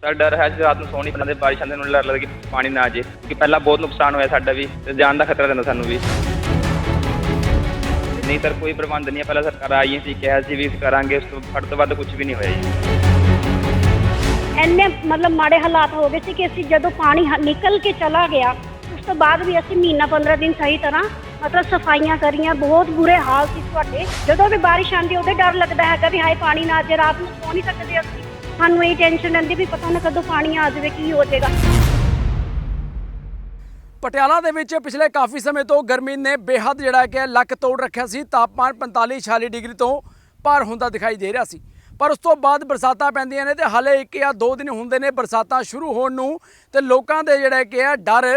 Sir, ਡਰ ਹੈ ਜੀ ਰਾਤ ਨੂੰ ਸੌ ਨਹੀਂ ਪਾਉਂਦੇ ਬਾਰਿਸ਼ ਆਉਂਦੇ ਨੂੰ ਡਰ ਲੱਗਦਾ ਕਿ ਪਾਣੀ ਨਾ ਆ ਜੇ, ਕਿ ਪਹਿਲਾਂ ਬਹੁਤ ਨੁਕਸਾਨ ਹੋਇਆ ਸਾਡਾ ਵੀ ਤੇ ਜਾਨ ਦਾ ਖਤਰਾ ਰਹਿੰਦਾ ਸਾਨੂੰ ਵੀ। ਨਹੀਂ ਸਰ, ਕੋਈ ਪ੍ਰਬੰਧ ਨਹੀਂ ਹੈ, ਪਹਿਲਾਂ ਸਰਕਾਰ ਆਈ ਸੀ, ਕਿਹਾ ਸੀ ਵੀ ਕਰਾਂਗੇ, ਉਸ ਤੋਂ ਫੜ ਤੋਂ ਵੱਧ ਕੁਝ ਵੀ ਨਹੀਂ ਹੋਇਆ ਜੀ। ਇੰਨੇ ਮਤਲਬ ਮਾੜੇ ਹਾਲਾਤ ਹੋ ਗਏ ਸੀ ਕਿ ਅਸੀਂ ਜਦੋਂ ਪਾਣੀ ਹ- ਨਿਕਲ ਕੇ ਚਲਾ ਗਿਆ, ਉਸ ਤੋਂ ਬਾਅਦ ਵੀ ਅਸੀਂ ਮਹੀਨਾ 15 ਦਿਨ ਸਹੀ ਤਰ੍ਹਾਂ ਮਤਲਬ ਸਫਾਈਆਂ ਕਰੀਆਂ, ਬਹੁਤ ਬੁਰੇ ਹਾਲ ਸੀ ਤੁਹਾਡੇ। ਜਦੋਂ ਵੀ ਬਾਰਿਸ਼ ਆਉਂਦੀ ਉਦੋਂ ਡਰ ਲੱਗਦਾ ਹੈਗਾ ਵੀ ਹਾਏ ਪਾਣੀ ਨਾ ਆ ਜਾਏ ਰਾਤ ਨੂੰ ਸੌ ਨਹੀਂ ਸਕਦੇ ਅਸੀਂ। ਸਾਨੂੰ ਇਹ ਟੈਨਸ਼ਨ ਰਹਿੰਦੀ ਵੀ ਪਤਾ ਨਾ ਕਦੋਂ ਪਾਣੀ ਆ ਜਾਵੇ, ਕੀ ਹੋ ਜਾਏਗਾ। ਪਟਿਆਲਾ ਦੇ ਵਿੱਚ ਪਿਛਲੇ ਕਾਫੀ ਸਮੇਂ ਤੋਂ ਗਰਮੀ ਨੇ ਬੇਹੱਦ ਜਿਹੜਾ ਕਿ ਲੱਕ ਤੋੜ ਰੱਖਿਆ ਸੀ, ਤਾਪਮਾਨ 45 46 ਡਿਗਰੀ ਤੋਂ ਪਾਰ ਹੁੰਦਾ ਦਿਖਾਈ ਦੇ ਰਿਹਾ ਸੀ। ਪਰ ਉਸ ਤੋਂ ਬਾਅਦ ਬਰਸਾਤਾਂ ਪੈਂਦੀਆਂ ਨੇ ਤੇ ਹਾਲੇ ਇੱਕ ਜਾਂ ਦੋ ਦਿਨ ਹੁੰਦੇ ਨੇ ਬਰਸਾਤਾਂ ਸ਼ੁਰੂ ਹੋਣ ਨੂੰ ਤੇ ਲੋਕਾਂ ਦੇ ਜਿਹੜਾ ਕਿ ਆ ਡਰ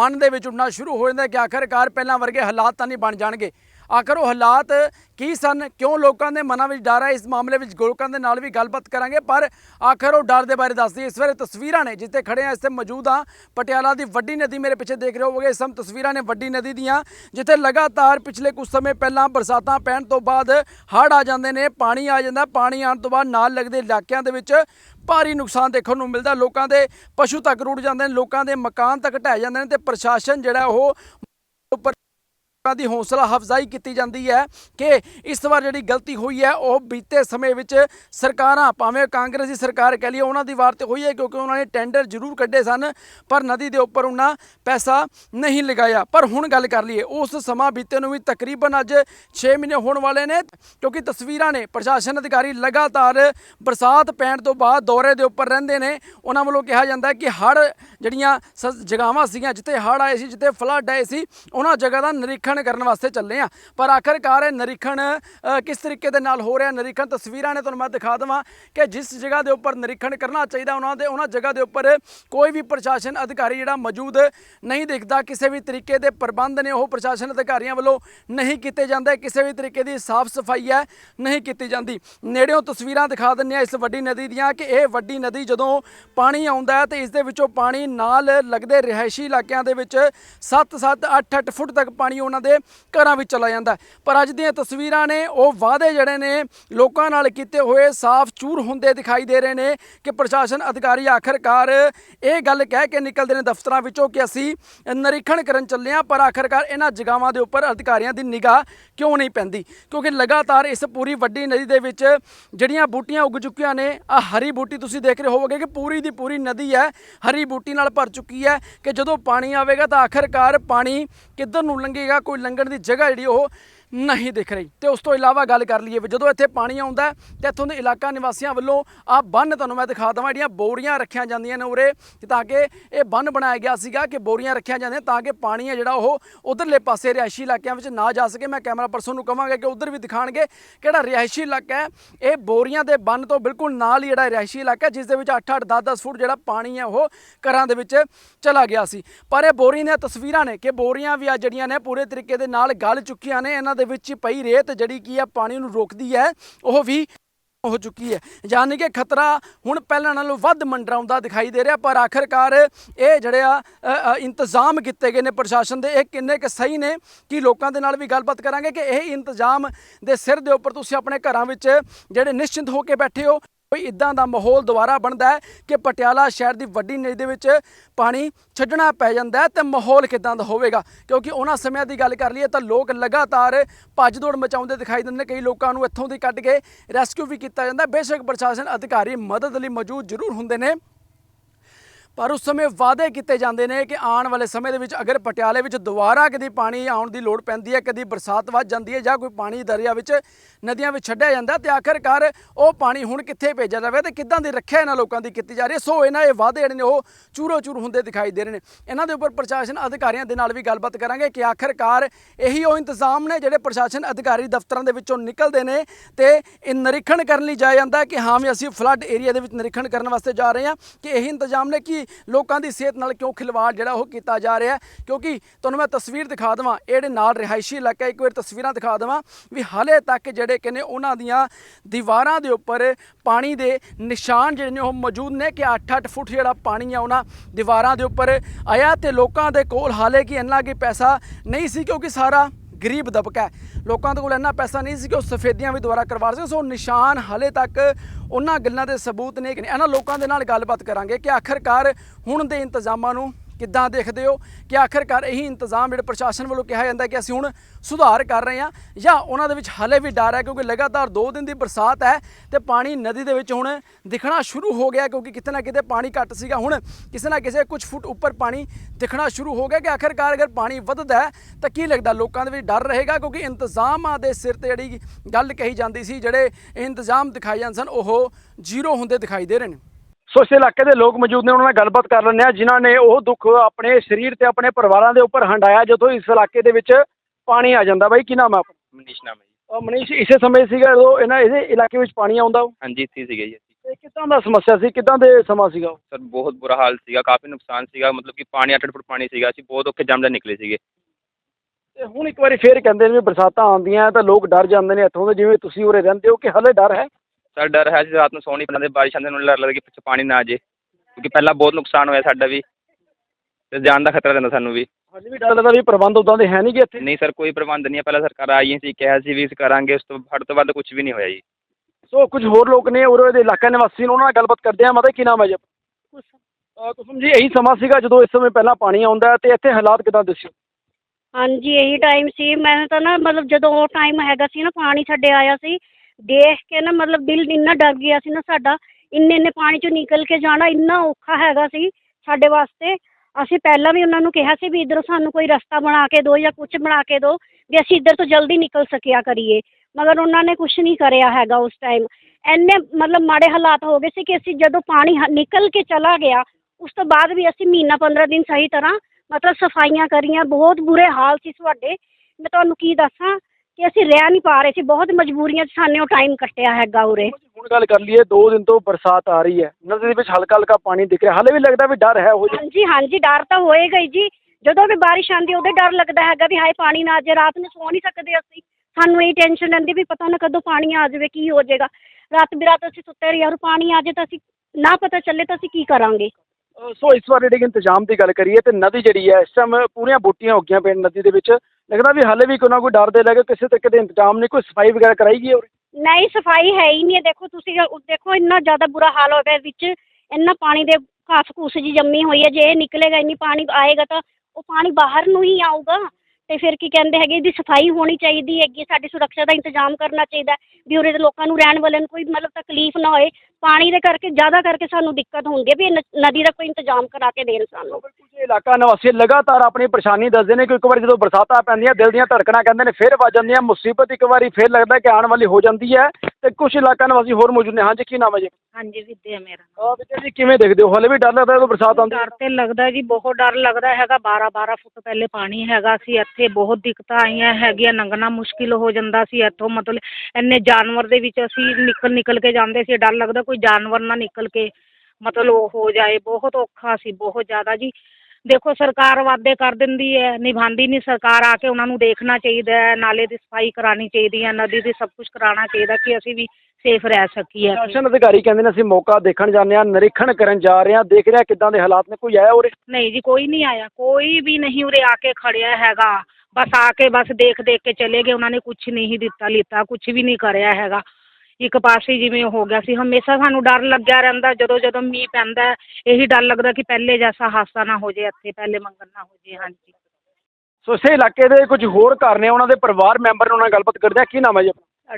ਮਨ ਦੇ ਵਿੱਚ ਉੱਠਣਾ ਸ਼ੁਰੂ ਹੋ ਜਾਂਦਾ ਕਿ ਆਖਰਕਾਰ ਪਹਿਲਾਂ ਵਰਗੇ ਹਾਲਾਤ ਤਾਂ ਨਹੀਂ ਬਣ ਜਾਣਗੇ। ਆਖਰ ਉਹ ਹਾਲਾਤ ਕੀ ਸਨ? ਕਿਉਂ ਲੋਕਾਂ ਦੇ ਮਨਾਂ ਵਿੱਚ ਡਰ ਹੈ? ਇਸ ਮਾਮਲੇ ਵਿੱਚ ਲੋਕਾਂ ਦੇ ਨਾਲ ਵੀ ਗੱਲਬਾਤ ਕਰਾਂਗੇ, ਪਰ ਆਖਰ ਉਹ ਡਰ ਦੇ ਬਾਰੇ ਦੱਸਦੀ ਇਸ ਵੇਲੇ ਤਸਵੀਰਾਂ ਨੇ ਜਿੱਥੇ ਖੜੇ ਆ ਇਸ ਤੇ ਮੌਜੂਦ ਆ ਪਟਿਆਲਾ ਦੀ ਵੱਡੀ ਨਦੀ ਮੇਰੇ ਪਿੱਛੇ ਦੇਖ ਰਹੇ ਹੋਵੋਗੇ। ਇਸ ਸਮ ਤਸਵੀਰਾਂ ਨੇ ਵੱਡੀ ਨਦੀ ਦੀਆਂ, ਜਿੱਥੇ ਲਗਾਤਾਰ ਪਿਛਲੇ ਕੁਝ ਸਮੇਂ ਪਹਿਲਾਂ ਬਰਸਾਤਾਂ ਪੈਣ ਤੋਂ ਬਾਅਦ ਹੜ੍ਹ ਆ ਜਾਂਦੇ ਨੇ, ਪਾਣੀ ਆ ਜਾਂਦਾ। ਪਾਣੀ ਆਉਣ ਤੋਂ ਬਾਅਦ ਨਾਲ ਲੱਗਦੇ ਇਲਾਕਿਆਂ ਦੇ ਵਿੱਚ ਭਾਰੀ ਨੁਕਸਾਨ ਦੇਖਣ ਨੂੰ ਮਿਲਦਾ। ਲੋਕਾਂ ਦੇ ਪਸ਼ੂ ਤੱਕ ਰੁੜ ਜਾਂਦੇ ਨੇ, ਲੋਕਾਂ ਦੇ ਮਕਾਨ ਤੱਕ ਢਹਿ ਜਾਂਦੇ ਨੇ ਤੇ ਪ੍ਰਸ਼ਾਸਨ ਜਿਹੜਾ ਉਹ ਉੱਪਰ ਲੋਕਾਂ ਦੀ ਹੌਸਲਾ ਅਫਜ਼ਾਈ ਕੀਤੀ ਜਾਂਦੀ ਹੈ ਕਿ ਇਸ ਵਾਰ ਜਿਹੜੀ ਗਲਤੀ ਹੋਈ ਹੈ, ਉਹ ਬੀਤੇ ਸਮੇਂ ਵਿੱਚ ਸਰਕਾਰਾਂ, ਭਾਵੇਂ ਕਾਂਗਰਸ ਦੀ ਸਰਕਾਰ ਕਹਿ ਲਈਏ, ਉਹਨਾਂ ਦੀ ਵਾਰ ਤੇ ਹੋਈ ਹੈ ਕਿਉਂਕਿ ਉਹਨਾਂ ਨੇ ਟੈਂਡਰ ਜ਼ਰੂਰ ਕੱਢੇ ਸਨ, ਪਰ ਨਦੀ ਦੇ ਉੱਪਰ ਉਹਨਾਂ ਪੈਸਾ ਨਹੀਂ ਲਗਾਇਆ। ਪਰ ਹੁਣ ਗੱਲ ਕਰ ਲਈਏ, ਉਸ ਸਮਾਂ ਬੀਤੇ ਨੂੰ ਵੀ ਤਕਰੀਬਨ ਅੱਜ 6 ਮਹੀਨੇ ਹੋਣ ਵਾਲੇ ਨੇ, ਕਿਉਂਕਿ ਤਸਵੀਰਾਂ ਨੇ ਪ੍ਰਸ਼ਾਸਨ ਅਧਿਕਾਰੀ ਲਗਾਤਾਰ ਬਰਸਾਤ ਪੈਣ ਤੋਂ ਬਾਅਦ ਦੌਰੇ ਦੇ ਉੱਪਰ ਰਹਿੰਦੇ ਨੇ। ਉਹਨਾਂ ਵੱਲੋਂ ਕਿਹਾ ਜਾਂਦਾ ਕਿ ਹੜ ਜਿਹੜੀਆਂ ਸ- ਜਗ੍ਹਾਵਾਂ ਸੀਗੀਆਂ, ਜਿੱਥੇ ਹੜ ਆਏ ਸੀ, ਜਿੱਥੇ ਫਲੱਡ ਆਏ ਸੀ, ਉਹਨਾਂ ਜਗ੍ਹਾ ਦਾ ਨਿਰੀਖਣ ਕਰਨ ਵਾਸਤੇ ਚੱਲੇ ਆ। ਪਰ ਆਖਰਕਾਰ ਇਹ ਨਿਰੀਖਣ ਕਿਸ ਤਰੀਕੇ ਦੇ ਨਾਲ ਹੋ ਰਿਹਾ ਨਿਰੀਖਣ ਤਸਵੀਰਾਂ ਨੇ ਤੁਹਾਨੂੰ ਮੈਂ ਦਿਖਾ ਦੇਵਾਂ ਕਿ ਜਿਸ ਜਗ੍ਹਾ ਦੇ ਉੱਪਰ ਨਿਰੀਖਣ ਕਰਨਾ ਚਾਹੀਦਾ, ਉਹਨਾਂ ਦੇ, ਉਹਨਾਂ ਜਗ੍ਹਾ ਦੇ ਉੱਪਰ ਕੋਈ ਵੀ ਪ੍ਰਸ਼ਾਸਨ ਅਧਿਕਾਰੀ ਜਿਹੜਾ ਮੌਜੂਦ ਨਹੀਂ ਦਿਖਦਾ, ਕਿਸੇ ਵੀ ਤਰੀਕੇ ਦੇ ਪ੍ਰਬੰਧ ਨੇ ਉਹ ਪ੍ਰਸ਼ਾਸਨ ਅਧਿਕਾਰੀਆਂ ਵੱਲੋਂ ਨਹੀਂ ਕੀਤੇ ਜਾਂਦੇ, ਕਿਸੇ ਵੀ ਤਰੀਕੇ ਦੀ ਸਾਫ਼ ਸਫ਼ਾਈ ਹੈ, ਨਹੀਂ ਕੀਤੀ ਜਾਂਦੀ। ਨੇੜਿਓਂ ਤਸਵੀਰਾਂ ਦਿਖਾ ਦਿੰਨੇ ਆ ਇਸ ਵੱਡੀ ਨਦੀ ਦੀਆਂ ਕਿ ਇਹ ਵੱਡੀ ਨਦੀ ਜਦੋਂ ਪਾਣੀ ਆਉਂਦਾ ਹੈ ਤੇ ਇਸ ਦੇ ਵਿੱਚੋਂ ਪਾਣੀ ਨਾਲ ਲੱਗਦੇ ਰਿਹਾਇਸ਼ੀ ਇਲਾਕਿਆਂ ਦੇ ਵਿੱਚ 7-7 8-8 ਫੁੱਟ ਤੱਕ ਪਾਣੀ ਉਹਨਾਂ ਦੇ ਘਰਾਂ ਵਿੱਚ ਚਲਾ ਜਾਂਦਾ ਪਰ ਅੱਜ ਦੀਆਂ ਤਸਵੀਰਾਂ ਨੇ ਉਹ ਵਾਅਦੇ ਜਿਹੜੇ ਨੇ ਲੋਕਾਂ ਨਾਲ ਕੀਤੇ ਹੋਏ ਸਾਫ਼ ਚੂਰ ਹੁੰਦੇ ਦਿਖਾਈ ਦੇ ਰਹੇ ਨੇ ਕਿ ਪ੍ਰਸ਼ਾਸਨ ਅਧਿਕਾਰੀ ਆਖਰਕਾਰ ਇਹ ਗੱਲ ਕਹਿ ਕੇ ਨਿਕਲਦੇ ਨੇ ਦਫ਼ਤਰਾਂ ਵਿੱਚੋਂ ਕਿ ਅਸੀਂ ਨਿਰੀਖਣ ਕਰਨ ਚੱਲੇ ਹਾਂ, ਪਰ ਆਖਰਕਾਰ ਇਹਨਾਂ ਜਗਾਵਾਂ ਦੇ ਉੱਪਰ ਅਧਿਕਾਰੀਆਂ ਦੀ ਨਿਗਾਹ ਕਿਉਂ ਨਹੀਂ ਪੈਂਦੀ? ਕਿਉਂਕਿ ਲਗਾਤਾਰ ਇਸ ਪੂਰੀ ਵੱਡੀ ਨਦੀ ਦੇ ਵਿੱਚ ਜਿਹੜੀਆਂ ਬੂਟੀਆਂ ਉੱਗ ਚੁੱਕੀਆਂ ਨੇ ਆ ਹਰੀ ਬੂਟੀ ਤੁਸੀਂ ਦੇਖ ਰਹੇ ਹੋਵੋਗੇ ਕਿ ਪੂਰੀ ਦੀ ਪੂਰੀ ਨਦੀ ਹੈ, ਹਰੀ ਬੂਟੀ ਨਾਲ ਭਰ ਚੁੱਕੀ ਹੈ ਕਿ ਜਦੋਂ ਪਾਣੀ ਆਵੇਗਾ ਤਾਂ ਆਖਰਕਾਰ ਪਾਣੀ ਕਿੱਧਰ ਨੂੰ ਲੰਘੇਗਾ? ਕੋਈ ਲੰਘਣ ਦੀ ਜਗ੍ਹਾ ਜਿਹੜੀ ਉਹ ਨਹੀਂ ਦਿਖ ਰਹੀ। ਤੇ ਉਸ ਤੋਂ ਇਲਾਵਾ ਗੱਲ ਕਰ ਲਈਏ ਵੀ ਜਦੋਂ ਇੱਥੇ ਪਾਣੀ ਆਉਂਦਾ ਹੈ, ਤੇ ਇੱਥੋਂ ਦੇ ਇਲਾਕਾ ਨਿਵਾਸੀਆਂ ਵੱਲੋਂ ਆ ਬੰਨ ਤੁਹਾਨੂੰ ਮੈਂ ਦਿਖਾ ਦਵਾਂ, ਜਿਹੜੀਆਂ ਬੋਰੀਆਂ ਰੱਖੀਆਂ ਜਾਂਦੀਆਂ ਨੇ ਉਰੇ ਤਾਂ ਕਿ ਇਹ ਬੰਨ ਬਣਾਇਆ ਗਿਆ ਸੀਗਾ ਕਿ ਬੋਰੀਆਂ ਰੱਖੀਆਂ ਜਾਂਦੀਆਂ ਤਾਂ ਕਿ ਪਾਣੀ ਹੈ ਜਿਹੜਾ ਉਹ ਉਧਰਲੇ ਪਾਸੇ ਰਿਹਾਇਸ਼ੀ ਇਲਾਕਿਆਂ ਵਿੱਚ ਨਾ ਜਾ ਸਕੇ। ਮੈਂ ਕੈਮਰਾ ਪਰਸਨ ਨੂੰ ਕਹਾਂਗਾ ਕਿ ਉਧਰ ਵੀ ਦਿਖਾਣਗੇ ਕਿਹੜਾ ਰਿਹਾਇਸ਼ੀ ਇਲਾਕਾ ਹੈ। ਇਹ ਬੋਰੀਆਂ ਦੇ ਬੰਨ ਤੋਂ ਬਿਲਕੁਲ ਨਾਲ ਹੀ ਜਿਹੜਾ ਰਿਹਾਇਸ਼ੀ ਇਲਾਕਾ ਜਿਸ ਦੇ ਵਿੱਚ 8-8 10-10 ਫੁੱਟ ਜਿਹੜਾ ਪਾਣੀ ਹੈ ਉਹ ਘਰਾਂ ਦੇ ਵਿੱਚ ਚਲਾ ਗਿਆ ਸੀ। ਪਰ ਇਹ ਬੋਰੀਆਂ ਦੀਆਂ ਤਸਵੀਰਾਂ ਨੇ ਕਿ ਬੋਰੀਆਂ ਵੀ ਆ ਜਿਹੜੀਆਂ ਨੇ, ਪੂਰੇ ਤਰੀਕੇ ਦੇ ਨਾਲ ਗਲ ਚੁੱਕੀਆਂ ਨੇ। ਇਹਨਾਂ ਦੇ ਵਿੱਚ ਪਈ ਰੇਤ ਜਿਹੜੀ ਕੀ ਹੈ ਪਾਣੀ ਨੂੰ ਰੋਕਦੀ ਹੈ, ਉਹ ਵੀ ਹੋ ਚੁੱਕੀ ਹੈ। ਯਾਨੀ ਕਿ ਖਤਰਾ ਹੁਣ ਪਹਿਲਾਂ ਨਾਲੋਂ ਵੱਧ ਮੰਡਰਾਉਂਦਾ ਦਿਖਾਈ ਦੇ ਰਿਹਾ, ਪਰ ਆਖਰਕਾਰ ਇਹ ਜਿਹੜੇ ਆ ਇੰਤਜ਼ਾਮ ਕੀਤੇ ਗਏ ਨੇ ਪ੍ਰਸ਼ਾਸਨ ਦੇ। ਇਹ ਕਿੰਨੇ ਕੁ ਸਹੀ ਨੇ ਕਿ ਲੋਕਾਂ ਦੇ ਨਾਲ ਵੀ ਗੱਲਬਾਤ ਕਰਾਂਗੇ ਕਿ ਇਹ ਇੰਤਜ਼ਾਮ ਦੇ ਸਿਰ ਦੇ ਉੱਪਰ ਤੁਸੀਂ ਆਪਣੇ ਘਰਾਂ ਵਿੱਚ ਜਿਹੜੇ ਨਿਸ਼ਚਿੰਤ ਹੋ ਕੇ ਬੈਠੇ ਹੋ ਕੋਈ ਇਦਾਂ ਦਾ ਮਾਹੌਲ ਦੁਬਾਰਾ ਬਣਦਾ ਹੈ ਕਿ ਪਟਿਆਲਾ ਸ਼ਹਿਰ ਦੀ ਵੱਡੀ ਨਦੀ ਦੇ ਵਿੱਚ ਪਾਣੀ ਛੱਡਣਾ ਪੈ ਜਾਂਦਾ ਹੈ ਤੇ ਮਾਹੌਲ ਕਿਦਾਂ ਦਾ ਹੋਵੇਗਾ? ਕਿਉਂਕਿ ਉਹਨਾਂ ਸਮਿਆਂ ਦੀ ਗੱਲ ਕਰ ਲਈਏ ਤਾਂ ਲੋਕ ਲਗਾਤਾਰ ਭੱਜ ਦੌੜ ਮਚਾਉਂਦੇ ਦਿਖਾਈ ਦਿੰਦੇ ਨੇ। ਕਈ ਲੋਕਾਂ ਨੂੰ ਇੱਥੋਂ ਦੀ ਕੱਢ ਕੇ ਰੈਸਕਿਊ ਵੀ ਕੀਤਾ ਜਾਂਦਾ ਬੇਸ਼ੱਕ ਪ੍ਰਸ਼ਾਸਨ ਅਧਿਕਾਰੀ ਮਦਦ ਲਈ ਮੌਜੂਦ ਜ਼ਰੂਰ ਹੁੰਦੇ ਨੇ। ਪਰ ਉਸ ਸਮੇਂ ਵਾਅਦੇ ਕੀਤੇ ਜਾਂਦੇ ਨੇ ਕਿ ਆਉਣ ਵਾਲੇ ਸਮੇਂ ਦੇ ਵਿੱਚ ਅਗਰ ਪਟਿਆਲੇ ਵਿੱਚ ਦੁਬਾਰਾ ਕਦੀ ਪਾਣੀ ਆਉਣ ਦੀ ਲੋੜ ਪੈਂਦੀ ਹੈ, ਕਦੀ ਬਰਸਾਤ ਵੱਧ ਜਾਂਦੀ ਹੈ ਜਾਂ ਕੋਈ ਪਾਣੀ ਦਰਿਆ ਵਿੱਚ, ਨਦੀਆਂ ਵਿੱਚ ਛੱਡਿਆ ਜਾਂਦਾ ਤੇ ਆਖਰਕਾਰ ਉਹ ਪਾਣੀ ਹੁਣ ਕਿੱਥੇ ਭੇਜਿਆ ਜਾਵੇ ਤੇ ਕਿੱਦਾਂ ਦੀ ਰੱਖਿਆ ਇਹਨਾਂ ਲੋਕਾਂ ਦੀ ਕੀਤੀ ਜਾ ਰਹੀ ਹੈ? ਸੋ ਇਹਨਾਂ ਇਹ ਵਾਅਦੇ ਜਿਹੜੇ ਨੇ ਉਹ ਚੂਰੋ ਚੂਰ ਹੁੰਦੇ ਦਿਖਾਈ ਦੇ ਰਹੇ ਨੇ। ਇਹਨਾਂ ਦੇ ਉੱਪਰ ਪ੍ਰਸ਼ਾਸਨ ਅਧਿਕਾਰੀਆਂ ਦੇ ਨਾਲ ਵੀ ਗੱਲਬਾਤ ਕਰਾਂਗੇ ਕਿ ਆਖਰਕਾਰ ਇਹੀ ਉਹ ਇੰਤਜ਼ਾਮ ਨੇ ਜਿਹੜੇ ਪ੍ਰਸ਼ਾਸਨ ਅਧਿਕਾਰੀ ਦਫ਼ਤਰਾਂ ਦੇ ਵਿੱਚੋਂ ਨਿਕਲਦੇ ਨੇ ਤੇ ਇਹ ਨਿਰੀਖਣ ਕਰਨ ਲਈ ਜਾਇਆ ਜਾਂਦਾ ਕਿ ਹਾਂ ਵੀ ਅਸੀਂ ਫਲੱਡ ਏਰੀਆ ਦੇ ਵਿੱਚ ਨਿਰੀਖਣ ਕਰਨ ਵਾਸਤੇ ਜਾ ਰਹੇ ਹਾਂ। ਕਿ ਇਹੀ ਇੰਤਜ਼ਾਮ ਨੇ ਕਿ ਲੋਕਾਂ ਦੀ ਸਿਹਤ ਨਾਲ ਕਿਉਂ ਖਿਲਵਾੜ ਜਿਹੜਾ ਉਹ ਕੀਤਾ ਜਾ ਰਿਹਾ ਕਿਉਂਕਿ ਤੁਹਾਨੂੰ ਮੈਂ ਤਸਵੀਰ ਦਿਖਾ ਦੇਵਾਂ, ਇਹ ਨਾਲ ਰਿਹਾਇਸ਼ੀ ਇਲਾਕਾ ਇੱਕ ਵਾਰ ਤਸਵੀਰਾਂ ਦਿਖਾ ਦੇਵਾਂ ਵੀ ਹਾਲੇ ਤੱਕ ਜਿਹੜੇ ਕਿ ਨੇ ਉਹਨਾਂ ਦੀਆਂ ਦੀਵਾਰਾਂ ਦੇ ਉੱਪਰ ਪਾਣੀ ਦੇ ਨਿਸ਼ਾਨ ਜਿਹੜੇ ਨੇ ਉਹ ਮੌਜੂਦ ਨੇ ਕਿ 8-8 ਫੁੱਟ ਜਿਹੜਾ ਪਾਣੀ ਆ ਉਹਨਾਂ ਦੀਵਾਰਾਂ ਦੇ ਉੱਪਰ ਆਇਆ ਤੇ ਲੋਕਾਂ ਦੇ ਕੋਲ ਹਾਲੇ ਕਿ ਇੰਨਾ ਕਿ ਪੈਸਾ ਨਹੀਂ ਸੀ ਕਿਉਂਕਿ ਸਾਰਾ ਗਰੀਬ ਦਬਕਾ ਲੋਕਾਂ ਦੇ ਕੋਲ ਇੰਨਾ ਪੈਸਾ ਨਹੀਂ ਸੀ ਕਿ ਉਹ ਸਫੇਦੀਆਂ ਵੀ ਦੁਆਰਾ ਕਰਵਾ ਸਕੇ ਸੋ ਨਿਸ਼ਾਨ ਹਲੇ ਤੱਕ ਉਹਨਾਂ ਗੱਲਾਂ ਦੇ ਸਬੂਤ ਨੇ ਕਿ ਇਹਨਾਂ ਲੋਕਾਂ ਦੇ ਨਾਲ ਗੱਲਬਾਤ ਕਰਾਂਗੇ ਕਿ ਆਖਰਕਾਰ ਹੁਣ ਦੇ ਇੰਤਜ਼ਾਮਾਂ ਨੂੰ ਕਿੱਦਾਂ ਦੇਖਦੇ ਹੋ? ਕਿ ਆਖਰਕਾਰ ਇਹੀ ਇੰਤਜ਼ਾਮ ਜਿਹੜੇ ਪ੍ਰਸ਼ਾਸਨ ਵੱਲੋਂ ਕਿਹਾ ਜਾਂਦਾ ਕਿ ਅਸੀਂ ਹੁਣ ਸੁਧਾਰ ਕਰ ਰਹੇ ਹਾਂ ਜਾਂ ਉਹਨਾਂ ਦੇ ਵਿੱਚ ਹਾਲੇ ਵੀ ਡਰ ਹੈ ਕਿਉਂਕਿ ਲਗਾਤਾਰ 2 ਦਿਨ ਦੀ ਬਰਸਾਤ ਹੈ ਤੇ ਪਾਣੀ ਨਦੀ ਦੇ ਵਿੱਚ ਹੁਣ ਦਿਖਣਾ ਸ਼ੁਰੂ ਹੋ ਗਿਆ ਕਿਉਂਕਿ ਕਿਤੇ ਨਾ ਕਿਤੇ ਪਾਣੀ ਘੱਟ ਸੀਗਾ। ਹੁਣ ਕਿਸੇ ਨਾ ਕਿਸੇ ਕੁਝ ਫੁੱਟ ਉੱਪਰ ਪਾਣੀ ਦਿਖਣਾ ਸ਼ੁਰੂ ਹੋ ਗਿਆ ਕਿ ਆਖਰਕਾਰ ਅਗਰ ਪਾਣੀ ਵੱਧਦਾ ਹੈ ਤਾਂ ਕੀ ਲੱਗਦਾ ਲੋਕਾਂ ਦੇ ਵਿੱਚ ਡਰ ਰਹੇਗਾ? ਕਿਉਂਕਿ ਇੰਤਜ਼ਾਮਾਂ ਦੇ ਸਿਰ ਤੇ ਜਿਹੜੀ ਗੱਲ ਕਹੀ ਜਾਂਦੀ ਸੀ, ਜਿਹੜੇ ਇੰਤਜ਼ਾਮ ਦਿਖਾਏ ਜਾਂਦੇ ਸਨ, ਉਹ ਜ਼ੀਰੋ ਹੁੰਦੇ ਦਿਖਾਈ ਦੇ ਰਹੇ ਨੇ। ਸੋ ਇਸ ਇਲਾਕੇ ਦੇ ਲੋਕ ਮੌਜੂਦ ਨੇ ਉਹਨਾਂ ਨਾਲ ਗੱਲਬਾਤ ਕਰ ਲੈਂਦੇ ਆ ਜਿਨ੍ਹਾਂ ਨੇ ਉਹ ਦੁੱਖ ਆਪਣੇ ਸਰੀਰ ਤੇ ਆਪਣੇ ਪਰਿਵਾਰਾਂ ਦੇ ਉੱਪਰ ਹੰਡਾਇਆ ਜਦੋਂ ਇਸ ਇਲਾਕੇ ਦੇ ਵਿੱਚ ਪਾਣੀ ਆ ਜਾਂਦਾ। ਬਾਈ ਕੀ ਨਾਮ ਹੈ ਆਪਣਾ? ਮਨੀਸ਼ ਨਾਮ ਹੈ ਜੀ। ਅਹ ਮਨੀਸ਼ ਇਸੇ ਸਮੇਂ ਸੀਗਾ ਜਦੋਂ ਇਹਨਾਂ ਇਹਦੇ ਇਲਾਕੇ ਵਿੱਚ ਪਾਣੀ ਆਉਂਦਾ ਉਹ? ਹਾਂਜੀ ਇੱਥੇ ਹੀ ਸੀਗੇ ਜੀ ਅਸੀਂ। ਤੇ ਕਿੱਦਾਂ ਦਾ ਸਮੱਸਿਆ ਸੀ? ਕਿੱਦਾਂ ਦੇ ਸਮਾਂ ਸੀਗਾ ਉਹ? ਸਰ ਬਹੁਤ ਬੁਰਾ ਹਾਲ ਸੀਗਾ ਕਾਫੀ ਨੁਕਸਾਨ ਸੀਗਾ ਮਤਲਬ ਕਿ ਪਾਣੀ 8 ਫੁੱਟ ਪਾਣੀ ਸੀਗਾ ਅਸੀਂ ਬਹੁਤ ਔਖੇ ਜੰਮਦੇ ਨਿਕਲੇ ਸੀਗੇ। ਤੇ ਹੁਣ ਇੱਕ ਵਾਰੀ ਫੇਰ ਕਹਿੰਦੇ ਨੇ ਵੀ ਬਰਸਾਤਾਂ ਆਉਂਦੀਆਂ ਤਾਂ ਲੋਕ ਡਰ ਜਾਂਦੇ ਨੇ ਇੱਥੋਂ ਦੇ ਜਿਵੇਂ ਤੁਸੀਂ ਉਰੇ ਰਹਿੰਦੇ ਹੋ ਕਿ ਹਲੇ ਡਰ ਹੈ? ਸਰ ਡਰ ਹੈ ਅਸੀਂ ਰਾਤ ਨੂੰ ਸੌ ਨਹੀਂ ਪਾਉਂਦੇ ਬਾਰਿਸ਼ ਆਉਂਦੇ ਨੂੰ ਡਰ ਲੱਗਦਾ ਕਿ ਪਿੱਛੇ ਪਾਣੀ ਨਾ ਆ ਜੇ ਕਿਉਂਕਿ ਪਹਿਲਾਂ ਬਹੁਤ ਨੁਕਸਾਨ ਹੋਇਆ ਸਾਡਾ ਵੀ ਤੇ ਜਾਨ ਦਾ ਖਤਰਾ ਰਹਿੰਦਾ ਸਾਨੂੰ ਵੀ। ਹਲੇ ਵੀ ਡਰ ਲੱਗਦਾ ਵੀ ਪ੍ਰਬੰਧ ਉਦਾਂ ਦੇ ਹੈ ਨਹੀਂ ਕਿ ਇੱਥੇ? ਨਹੀਂ ਸਰ ਕੋਈ ਪ੍ਰਬੰਧ ਨਹੀਂ ਹੈ ਪਹਿਲਾਂ ਸਰਕਾਰ ਆਈਆਂ ਸੀ ਕਿਹਾ ਸੀ ਵੀ ਅਸੀਂ ਕਰਾਂਗੇ ਉਸ ਤੋਂ ਹੱਦ ਤੋਂ ਵੱਧ ਕੁਝ ਵੀ ਨਹੀਂ ਹੋਇਆ ਜੀ। ਸੋ ਕੁਝ ਹੋਰ ਲੋਕ ਨੇ ਉਰੇ ਦੇ ਇਲਾਕਾ ਨਿਵਾਸੀ ਨੇ ਉਹਨਾਂ ਨਾਲ ਗੱਲਬਾਤ ਕਰਦੇ ਆ ਮਤਲਬ ਕੀ ਨਾਮ ਹੈ ਜੀ ਅਹ ਕੁਸਮ ਜੀ ਇਹੀ ਸਮਾਂ ਸੀਗਾ ਜਦੋਂ ਇਸ ਸਮੇਂ ਪਹਿਲਾਂ ਪਾਣੀ ਆਉਂਦਾ ਹੈ ਤੇ ਇੱਥੇ ਹਾਲਾਤ ਕਿਦਾਂ ਦੱਸਿਓ? ਹਾਂਜੀ ਇਹੀ ਟਾਈਮ ਸੀ। ਮੈਂ ਤਾਂ ਨਾ ਮਤਲਬ ਜਦੋਂ ਉਹ ਟਾਈਮ ਹੈਗਾ ਸੀ ਨਾ ਪਾਣੀ ਸਾਡੇ ਆਇਆ ਸੀ ਦੇਖ ਕੇ ਨਾ ਮਤਲਬ ਦਿਲ ਇੰਨਾ ਡਰ ਗਿਆ ਸੀ ਨਾ ਸਾਡਾ, ਇੰਨੇ ਇੰਨੇ ਪਾਣੀ ਚੋਂ ਨਿਕਲ ਕੇ ਜਾਣਾ ਇੰਨਾ ਔਖਾ ਹੈਗਾ ਸੀ ਸਾਡੇ ਵਾਸਤੇ। ਅਸੀਂ ਪਹਿਲਾਂ ਵੀ ਉਹਨਾਂ ਨੂੰ ਕਿਹਾ ਸੀ ਵੀ ਇੱਧਰੋਂ ਸਾਨੂੰ ਕੋਈ ਰਸਤਾ ਬਣਾ ਕੇ ਦਿਓ ਜਾਂ ਕੁਛ ਬਣਾ ਕੇ ਦਿਓ ਵੀ ਅਸੀਂ ਇੱਧਰ ਤੋਂ ਜਲਦੀ ਨਿਕਲ ਸਕਿਆ ਕਰੀਏ। ਮਗਰ ਉਹਨਾਂ ਨੇ ਕੁਛ ਨਹੀਂ ਕਰਿਆ ਹੈਗਾ ਉਸ ਟਾਈਮ ਇੰਨੇ ਮਤਲਬ ਮਾੜੇ ਹਾਲਾਤ ਹੋ ਗਏ ਸੀ ਕਿ ਅਸੀਂ ਜਦੋਂ ਪਾਣੀ ਹ- ਨਿਕਲ ਕੇ ਚਲਾ ਗਿਆ, ਉਸ ਤੋਂ ਬਾਅਦ ਵੀ ਅਸੀਂ ਮਹੀਨਾ 15 ਦਿਨ ਸਹੀ ਤਰ੍ਹਾਂ ਮਤਲਬ ਸਫਾਈਆਂ ਕਰੀਆਂ। ਬਹੁਤ ਬੁਰੇ ਹਾਲ ਸੀ ਸਾਡੇ ਮੈਂ ਤੁਹਾਨੂੰ ਕੀ ਦੱਸਾਂ? ਕਿ ਅਸੀਂ ਰਹਿ ਨਹੀਂ ਪਾ ਰਹੇ ਸੀ ਬਹੁਤ ਮਜਬੂਰੀਆਂ 'ਚ ਸਾਨੇ ਉਹ ਟਾਈਮ ਕੱਟਿਆ ਹੈਗਾ ਉਰੇ। ਹੁਣ ਗੱਲ ਕਰ ਲਈਏ 2 ਦਿਨ ਤੋਂ ਬਰਸਾਤ ਆ ਰਹੀ ਹੈ। ਨਦੀ ਦੇ ਵਿੱਚ ਹਲਕਾ ਹਲਕਾ ਪਾਣੀ ਦਿਖ ਰਿਹਾ। ਹਾਲੇ ਵੀ ਲੱਗਦਾ ਵੀ ਡਰ ਹੈ ਉਹ ਜੀ ਹਾਂਜੀ ਹਾਂਜੀ ਡਰ ਤਾਂ ਹੋਏਗਾ ਹੀ ਜੀ। ਜਦੋਂ ਵੀ ਬਾਰਿਸ਼ ਆਉਂਦੀ ਉਹਦੇ ਡਰ ਲੱਗਦਾ ਹੈਗਾ ਵੀ ਹਾਏ ਪਾਣੀ ਨਾ ਆ ਜਾਏ। ਰਾਤ ਨੂੰ ਸੌ ਨਹੀਂ ਸਕਦੇ ਅਸੀਂ। ਸਾਨੂੰ ਇਹ ਟੈਨਸ਼ਨ ਰਹਿੰਦੀ ਵੀ ਪਤਾ ਨਾ ਕਦੋਂ ਪਾਣੀ ਆ ਜਾਵੇ ਕੀ ਹੋ ਜਾਏਗਾ। ਰਾਤ ਬਿਰਾਤ ਅਸੀਂ ਸੁੱਤੇ ਰਹੇ ਯਾਰ ਪਾਣੀ ਆ ਜਾਏ ਤਾਂ ਅਸੀਂ ਨਾ ਪਤਾ ਚੱਲੇ ਤਾਂ ਅਸੀਂ ਕੀ ਕਰਾਂਗੇ। ਸੋ ਇਸ ਵਾਰ ਜਿਹੜੇ ਇੰਤਜ਼ਾਮ ਦੀ ਗੱਲ ਕਰੀਏ ਤੇ ਨਦੀ ਜਿਹੜੀ ਹੈ ਇਸ ਟਾਈਮ ਪੂਰੀਆਂ ਬੂਟੀਆਂ ਹੋ ਗਈਆਂ ਪਿੰਡ ਨਦੀ ਦੇ ਵਿੱਚ। ਲੱਗਦਾ ਵੀ ਹਾਲੇ ਵੀ ਕੋਈ ਨਾ ਕੋਈ ਡਰ ਦੇ ਲੈ ਕੇ ਕਿਸੇ ਤਰੀਕੇ ਦੇ ਇੰਤਜ਼ਾਮ ਨਹੀਂ, ਕੋਈ ਸਫ਼ਾਈ ਵਗੈਰਾ ਕਰਾਈ ਗਈ ਹੈ ਉਰੇ? ਨਹੀਂ, ਸਫ਼ਾਈ ਹੈ ਹੀ ਨਹੀਂ। ਹੈ। ਦੇਖੋ ਤੁਸੀਂ ਉਹ ਦੇਖੋ ਇੰਨਾ ਜ਼ਿਆਦਾ ਬੁਰਾ ਹਾਲ ਹੋ ਗਿਆ ਵਿੱਚ। ਇੰਨਾ ਪਾਣੀ ਦੇ ਘਾਸ ਘੂਸ ਜੀ ਜੰਮੀ ਹੋਈ ਹੈ। ਜੇ ਇਹ ਨਿਕਲੇਗਾ, ਇੰਨੀ ਪਾਣੀ ਆਏਗਾ ਤਾਂ ਉਹ ਪਾਣੀ ਬਾਹਰ ਨੂੰ ਹੀ ਆਊਗਾ। ਅਤੇ ਫਿਰ ਕੀ ਕਹਿੰਦੇ ਹੈਗੇ, ਇਹਦੀ ਸਫ਼ਾਈ ਹੋਣੀ ਚਾਹੀਦੀ ਹੈਗੀ ਸਾਡੀ ਸੁਰੱਖਿਆ ਦਾ ਇੰਤਜ਼ਾਮ ਕਰਨਾ ਚਾਹੀਦਾ ਵੀ ਉਰੇ ਦੇ ਲੋਕਾਂ ਨੂੰ ਰਹਿਣ ਵਾਲਿਆਂ ਨੂੰ ਕੋਈ ਮਤਲਬ ਤਕਲੀਫ ਨਾ ਹੋਏ, ਪਾਣੀ ਦੇ ਕਰਕੇ, ਜ਼ਿਆਦਾ ਕਰਕੇ ਸਾਨੂੰ ਦਿੱਕਤ ਹੁੰਦੀ ਹੈ ਵੀ ਇਹ ਨ- ਨਦੀ ਦਾ ਕੋਈ ਇੰਤਜ਼ਾਮ ਕਰਾ ਕੇ ਦੇਣ ਸਾਨੂੰ। ਇਲਾਕਾ ਨਿਵਾਸੀ ਲਗਾਤਾਰ ਆਪਣੀ ਪਰੇਸ਼ਾਨੀ ਦੱਸਦੇ ਨੇ ਕਿ ਇੱਕ ਵਾਰੀ ਜਦੋਂ ਬਰਸਾਤਾਂ ਪੈਂਦੀਆਂ, ਦਿਲ ਦੀਆਂ ਧੜਕਣਾਂ ਕਹਿੰਦੇ ਨੇ, ਫਿਰ ਵੱਜ ਜਾਂਦੀਆਂ, ਮੁਸੀਬਤ ਇੱਕ ਵਾਰੀ ਫਿਰ ਲੱਗਦਾ ਕਿ ਆਉਣ ਵਾਲੀ ਹੋ ਜਾਂਦੀ ਹੈ। ਤੇ ਕੁਝ ਇਲਾਕਾ ਨਿਵਾਸੀ ਹੋਰ ਮੌਜੂਦ ਨੇ। ਹਾਂਜੀ ਕੀ ਨਾਮ ਹੈ ਜੀ? ਹਾਂਜੀ ਵਿਦਿਆ ਮੇਰਾ ਆ ਵਿਜੇ ਜੀ ਕਿਵੇਂ ਦੇਖਦੇ ਹੋ? ਹਾਲੇ ਵੀ ਡਰ ਲੱਗਦਾ ਜਦੋਂ ਬਰਸਾਤ ਆਉਂਦੀ ਹੈ? ਡਰ ਤੇ ਲੱਗਦਾ ਜੀ ਬਹੁਤ ਡਰ ਲੱਗਦਾ ਹੈਗਾ। 12 12 ਫੁੱਟ ਪਹਿਲੇ ਪਾਣੀ ਹੈਗਾ ਸੀ। ਇੱਥੇ ਬਹੁਤ ਦਿੱਕਤਾਂ ਆਈਆਂ ਹੈਗੀਆਂ ਲੰਘਣਾ ਮੁਸ਼ਕਿਲ ਹੋ ਜਾਂਦਾ ਸੀ। ਇੱਥੋਂ ਮਤਲਬ ਇੰਨੇ ਜਾਨਵਰ ਦੇ ਵਿੱਚ ਅਸੀਂ ਨਿਕਲ ਨਿਕਲ ਕੇ ਜਾਂਦੇ ਸੀ। ਡਰ ਲੱਗਦਾ ਕੋਈ ਜਾਨਵਰ ਨਾ ਨਿਕਲ ਕੇ ਮਤਲਬ ਉਹ ਹੋ ਜਾਏ। ਬਹੁਤ ਔਖਾ ਸੀ ਬਹੁਤ ਜ਼ਿਆਦਾ ਜੀ। ਦੇਖੋ ਸਰਕਾਰ ਵਾਅਦੇ ਕਰ ਦਿੰਦੀ ਹੈ ਨਿਭਾਉਂਦੀ ਨਹੀਂ ਸਰਕਾਰ ਆ ਕੇ ਉਹਨਾਂ ਨੂੰ ਦੇਖਣਾ ਚਾਹੀਦਾ ਹੈ ਨਾਲੇ ਦੀ ਸਫ਼ਾਈ ਕਰਾਉਣੀ ਚਾਹੀਦੀ ਹੈ ਨਦੀ ਦੀ ਸਭ ਕੁਝ ਕਰਾਉਣਾ ਚਾਹੀਦਾ ਕਿ ਅਸੀਂ ਵੀ ਸੇਫ ਰਹਿ ਸਕੀਏ ਇੱਥੇ। ਸ਼ਾਸਨ ਅਧਿਕਾਰੀ ਕਹਿੰਦੇ ਨੇ ਅਸੀਂ ਮੌਕਾ ਦੇਖਣ ਜਾਂਦੇ ਹਾਂ ਨਿਰੀਖਣ ਕਰਨ ਜਾ ਰਹੇ ਹਾਂ ਦੇਖ ਰਹੇ ਕਿੱਦਾਂ ਦੇ ਹਾਲਾਤ ਨੇ ਕੋਈ ਆਇਆ ਉਰੇ? ਨਹੀਂ ਜੀ ਕੋਈ ਨਹੀਂ ਆਇਆ ਕੋਈ ਵੀ ਨਹੀਂ ਉਰੇ ਆ ਕੇ ਖੜਿਆ ਹੈਗਾ। ਬਸ ਆ ਕੇ ਬਸ ਦੇਖ ਦੇਖ ਕੇ ਚਲੇ ਗਏ ਉਹਨਾਂ ਨੇ ਕੁਝ ਨਹੀਂ ਦਿੱਤਾ ਲਿੱਤਾ ਕੁਝ ਵੀ ਨਹੀਂ ਕਰਿਆ ਹੈਗਾ। ਇੱਕ ਪਾਸੇ ਜਿਵੇਂ ਹੋ ਗਿਆ ਸੀ ਹਮੇਸ਼ਾ ਸਾਨੂੰ ਡਰ ਲੱਗਿਆ ਰਹਿੰਦਾ ਜਦੋਂ ਜਦੋਂ ਮੀਂਹ ਪੈਂਦਾ ਹੈ, ਇਹੀ ਡਰ ਲੱਗਦਾ ਕਿ ਪਹਿਲੇ ਜੈਸਾ ਹਾਦਸਾ ਨਾ ਹੋ ਜਾਏ ਇੱਥੇ ਪਹਿਲੇ ਮੰਗਣ ਨਾ ਹੋ ਜਾਏ ਹਾਂਜੀ। ਸੋ ਇਸੇ ਇਲਾਕੇ ਦੇ ਕੁਝ ਹੋਰ ਘਰ ਨੇ ਉਹਨਾਂ ਦੇ ਪਰਿਵਾਰ ਮੈਂਬਰ ਨੇ ਉਹਨਾਂ ਨਾਲ ਗੱਲਬਾਤ ਕਰਦੇ ਆ ਕੀ ਨਾਮ ਹੈ ਜੀ ਆਪਣਾ?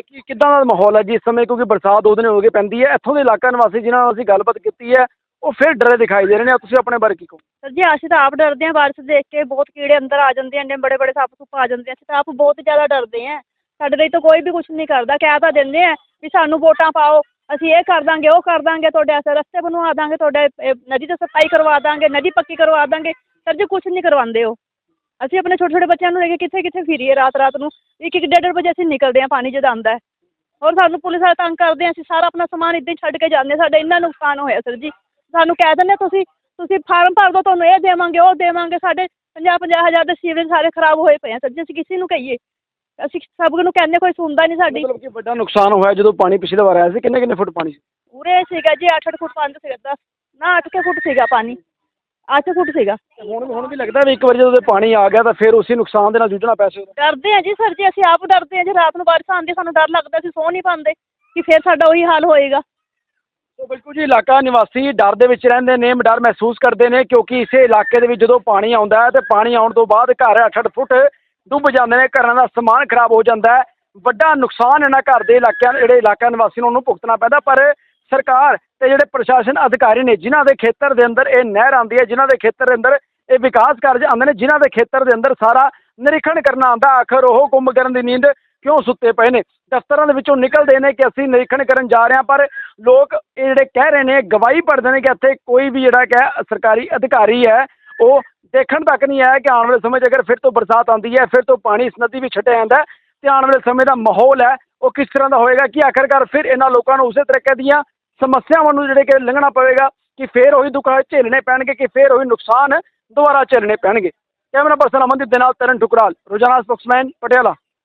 ਕੀ ਕਿੱਦਾਂ ਦਾ ਮਾਹੌਲ ਹੈ ਜੀ ਇਸ ਸਮੇਂ? ਕਿਉਂਕਿ ਬਰਸਾਤ ਦੋ ਦਿਨ ਹੋ ਗਏ ਪੈਂਦੀ ਹੈ। ਇੱਥੋਂ ਦੇ ਇਲਾਕਾ ਨਿਵਾਸੀ ਜਿਨ੍ਹਾਂ ਨਾਲ ਅਸੀਂ ਗੱਲਬਾਤ ਕੀਤੀ ਹੈ ਉਹ ਫਿਰ ਡਰੇ ਦਿਖਾਈ ਦੇ ਰਹੇ ਨੇ। ਤੁਸੀਂ ਆਪਣੇ ਬਾਰੇ ਕੀ ਕਹੋ ਸਰ ਜੀ ਅਸੀਂ ਤਾਂ ਆਪ ਡਰਦੇ ਹਾਂ ਬਾਰਿਸ਼ ਦੇਖ ਕੇ ਬਹੁਤ ਕੀੜੇ ਅੰਦਰ ਆ ਜਾਂਦੇ ਨੇ ਬੜੇ ਬੜੇ ਸੱਪ ਸੁੱਪ ਆ ਜਾਂਦੇ ਆ। ਅਸੀਂ ਤਾਂ ਆਪ ਬਹੁਤ ਜ਼ਿਆਦਾ ਡਰਦੇ ਹਾਂ। ਸਾਡੇ ਲਈ ਤਾਂ ਕੋਈ ਵੀ ਕੁਛ ਨਹੀਂ ਕਰਦਾ ਕਹਿ ਤਾਂ ਦਿੰਦੇ ਆ ਵੀ ਸਾਨੂੰ ਵੋਟਾਂ ਪਾਓ ਅਸੀਂ ਇਹ ਕਰ ਦਾਂਗੇ ਉਹ ਕਰ ਦਾਂਗੇ ਤੁਹਾਡੇ ਵਾਸਤੇ ਰਸਤੇ ਬਣਵਾ ਦਾਂਗੇ ਤੁਹਾਡੇ ਇਹ, ਨਦੀ ਤੇ ਸਫ਼ਾਈ ਕਰਵਾ ਦਾਂਗੇ ਨਦੀ ਪੱਕੀ ਕਰਵਾ ਦਾਂਗੇ ਸਰ ਜੀ ਕੁਛ ਨਹੀਂ ਕਰਵਾਉਂਦੇ ਉਹ। ਅਸੀਂ ਆਪਣੇ ਛੋਟੇ ਛੋਟੇ ਬੱਚਿਆਂ ਨੂੰ ਲੈ ਕੇ ਕਿੱਥੇ ਕਿੱਥੇ ਫਿਰੀਏ ਰਾਤ ਰਾਤ ਨੂੰ ਇੱਕ ਇੱਕ ਡੇਢ ਡੇਢ ਵਜੇ ਅਸੀਂ ਨਿਕਲਦੇ ਹਾਂ ਪਾਣੀ ਜਦ ਆਉਂਦਾ ਹੈ। ਔਰ ਸਾਨੂੰ ਪੁਲਿਸ ਵਾਲੇ ਤੰਗ ਕਰਦੇ ਆ ਅਸੀਂ ਸਾਰਾ ਆਪਣਾ ਸਮਾਨ ਇੱਦਾਂ ਹੀ ਛੱਡ ਕੇ ਜਾਂਦੇ ਹਾਂ ਸਾਡਾ ਇੰਨਾ ਨੁਕਸਾਨ ਹੋਇਆ ਸਰ ਜੀ। ਸਾਨੂੰ ਕਹਿ ਦਿੰਦੇ ਤੁਸੀਂ ਤੁਸੀਂ ਫਾਰਮ ਭਰ ਦਿਓ ਤੁਹਾਨੂੰ ਇਹ ਦੇਵਾਂਗੇ ਉਹ ਦੇਵਾਂਗੇ ਸਾਡੇ ਪੰਜਾਹ ਪੰਜਾਹ ਹਜ਼ਾਰ ਦੇ ਸੀਵਰੇਜ ਸਾਰੇ ਖਰਾਬ ਹੋਏ ਪਏ ਆ ਸਰ ਜੀ ਅਸੀਂ ਕਿਸੇ ਨੂੰ ਕਹੀਏ। ਅਸੀਂ ਸਭ ਨੂੰ ਕਹਿੰਦੇ ਕੋਈ ਸੁਣਦਾ ਨਹੀਂ ਸਾਡੀ। ਮਤਲਬ ਕਿ ਵੱਡਾ ਨੁਕਸਾਨ ਹੋਇਆ ਜਦੋਂ ਪਾਣੀ ਪਿਛਲੇ ਵਾਰ ਆਇਆ ਸੀ ਕਿੰਨੇ ਕਿੰਨੇ ਫੁੱਟ ਪਾਣੀ ਸੀ? ਪੂਰੇ ਸੀਗਾ ਜੀ 8-8 ਫੁੱਟ ਪਾਣੀ ਸੀਗਾ। ਦਸ ਨਾ 8 ਕੇ ਫੁੱਟ ਸੀਗਾ ਪਾਣੀ। 8 ਫੁੱਟ ਸੀਗਾ। ਹੁਣ ਹੁਣ ਵੀ ਲੱਗਦਾ ਵੀ ਇੱਕ ਵਾਰ ਜਦੋਂ ਪਾਣੀ ਆ ਗਿਆ ਤਾਂ ਫਿਰ ਉਸੇ ਨੁਕਸਾਨ ਦੇ ਨਾਲ ਜੂਝਣਾ ਪੈ ਸਕਦਾ। ਡਰਦੇ ਆ ਜੀ ਸਰ ਜੀ ਅਸੀਂ ਆਪ ਡਰਦੇ ਆ ਜੀ। ਰਾਤ ਨੂੰ ਬਾਰਿਸ਼ ਆਉਂਦੀ ਸਾਨੂੰ ਡਰ ਲੱਗਦਾ ਅਸੀਂ ਸੌ ਨਹੀਂ ਪਾਉਂਦੇ ਕਿ ਫਿਰ ਸਾਡਾ ਉਹੀ ਹਾਲ ਹੋਏਗਾ। ਸੋ ਬਿਲਕੁਲ ਜੀ ਇਲਾਕਾ ਨਿਵਾਸੀ ਡਰ ਦੇ ਵਿੱਚ ਰਹਿੰਦੇ ਨੇ ਡਰ ਮਹਿਸੂਸ ਕਰਦੇ ਨੇ ਕਿਉਂਕਿ ਇਸੇ ਇਲਾਕੇ ਦੇ ਵਿੱਚ ਜਦੋਂ ਪਾਣੀ ਆਉਂਦਾ ਹੈ ਤੇ ਪਾਣੀ ਆਉਣ ਤੋਂ ਬਾਅਦ ਘਰ 8-8 ਫੁੱਟ ਡੁੱਬ ਜਾਂਦੇ ਨੇ, ਘਰਾਂ ਦਾ ਸਮਾਨ ਖਰਾਬ ਹੋ ਜਾਂਦਾ ਹੈ। ਵੱਡਾ ਨੁਕਸਾਨ ਇਹਨਾਂ ਘਰ ਦੇ ਇਲਾਕਿਆਂ, ਜਿਹੜੇ ਇਲਾਕਾ ਨਿਵਾਸੀ ਨੂੰ ਉਹਨੂੰ ਭੁਗਤਣਾ ਪੈਂਦਾ, ਪਰ ਸਰਕਾਰ ਤੇ ਜਿਹੜੇ ਪ੍ਰਸ਼ਾਸਨ ਅਧਿਕਾਰੀ ਨੇ, ਜਿਨ੍ਹਾਂ ਦੇ ਖੇਤਰ ਦੇ ਅੰਦਰ ਇਹ ਨਹਿਰ ਆਉਂਦੀ ਹੈ, ਜਿਨ੍ਹਾਂ ਦੇ ਖੇਤਰ ਦੇ ਅੰਦਰ ਇਹ ਵਿਕਾਸ ਕਾਰਜ ਆਉਂਦੇ ਨੇ, ਜਿਨ੍ਹਾਂ ਦੇ ਖੇਤਰ ਦੇ ਅੰਦਰ ਸਾਰਾ ਨਿਰੀਖਣ ਕਰਨਾ ਆਉਂਦਾ, ਆਖਰ ਉਹ ਕੁੰਭਕਰਨ ਦੀ ਨੀਂਦ ਕਿਉਂ ਸੁੱਤੇ ਪਏ ਨੇ? ਦਫ਼ਤਰਾਂ ਦੇ ਵਿੱਚੋਂ ਨਿਕਲਦੇ ਨੇ ਕਿ ਅਸੀਂ ਨਿਰੀਖਣ ਕਰਨ ਜਾ ਰਹੇ ਹਾਂ, ਪਰ ਲੋਕ ਇਹ ਜਿਹੜੇ ਕਹਿ ਰਹੇ ਨੇ, ਗਵਾਹੀ ਭਰਦੇ ਨੇ ਕਿ ਇੱਥੇ ਕੋਈ ਵੀ ਜਿਹੜਾ ਕਿ ਸਰਕਾਰੀ ਅਧਿਕਾਰੀ ਹੈ, ਉਹ ਦੇਖਣ ਤੱਕ ਨਹੀਂ ਆਇਆ ਕਿ ਆਉਣ ਵਾਲੇ ਸਮੇਂ 'ਚ ਅਗਰ ਫਿਰ ਤੋਂ ਬਰਸਾਤ ਆਉਂਦੀ ਹੈ, ਫਿਰ ਤੋਂ ਪਾਣੀ ਇਸ ਨਦੀ ਵਿੱਚ ਛੱਡਿਆ ਜਾਂਦਾ ਹੈ ਤੇ ਆਉਣ ਵਾਲੇ ਸਮੇਂ ਦਾ ਮਾਹੌਲ ਹੈ, ਉਹ ਕਿਸ ਤਰ੍ਹਾਂ ਦਾ ਹੋਏਗਾ ਕਿ ਆਖਰਕਾਰ ਫਿਰ ਇਹਨਾਂ ਲੋਕਾਂ ਨੂੰ ਉਸੇ ਤਰੀਕੇ ਦੀਆਂ ਸਮੱਸਿਆਵਾਂ ਨੂੰ ਜਿਹੜੇ ਕਿ ਲੰਘਣਾ ਪਵੇਗਾ ਕਿ ਫਿਰ ਉਹੀ ਦੁੱਖ ਝੇਲਣੇ ਪੈਣਗੇ ਕਿ ਫਿਰ ਉਹੀ ਨੁਕਸਾਨ ਦੁਬਾਰਾ ਝੇਲਣੇ ਪੈਣਗੇ। ਕੈਮਰਾ ਪਰਸਨ ਅਮਨਦੀਪ ਦੇ ਨਾਲ ਤਰਨ ਠੁਕਰਾਲ, ਰੋਜ਼ਾਨਾ ਸਪੋਕਸਮੈਨ, ਪਟਿਆਲਾ।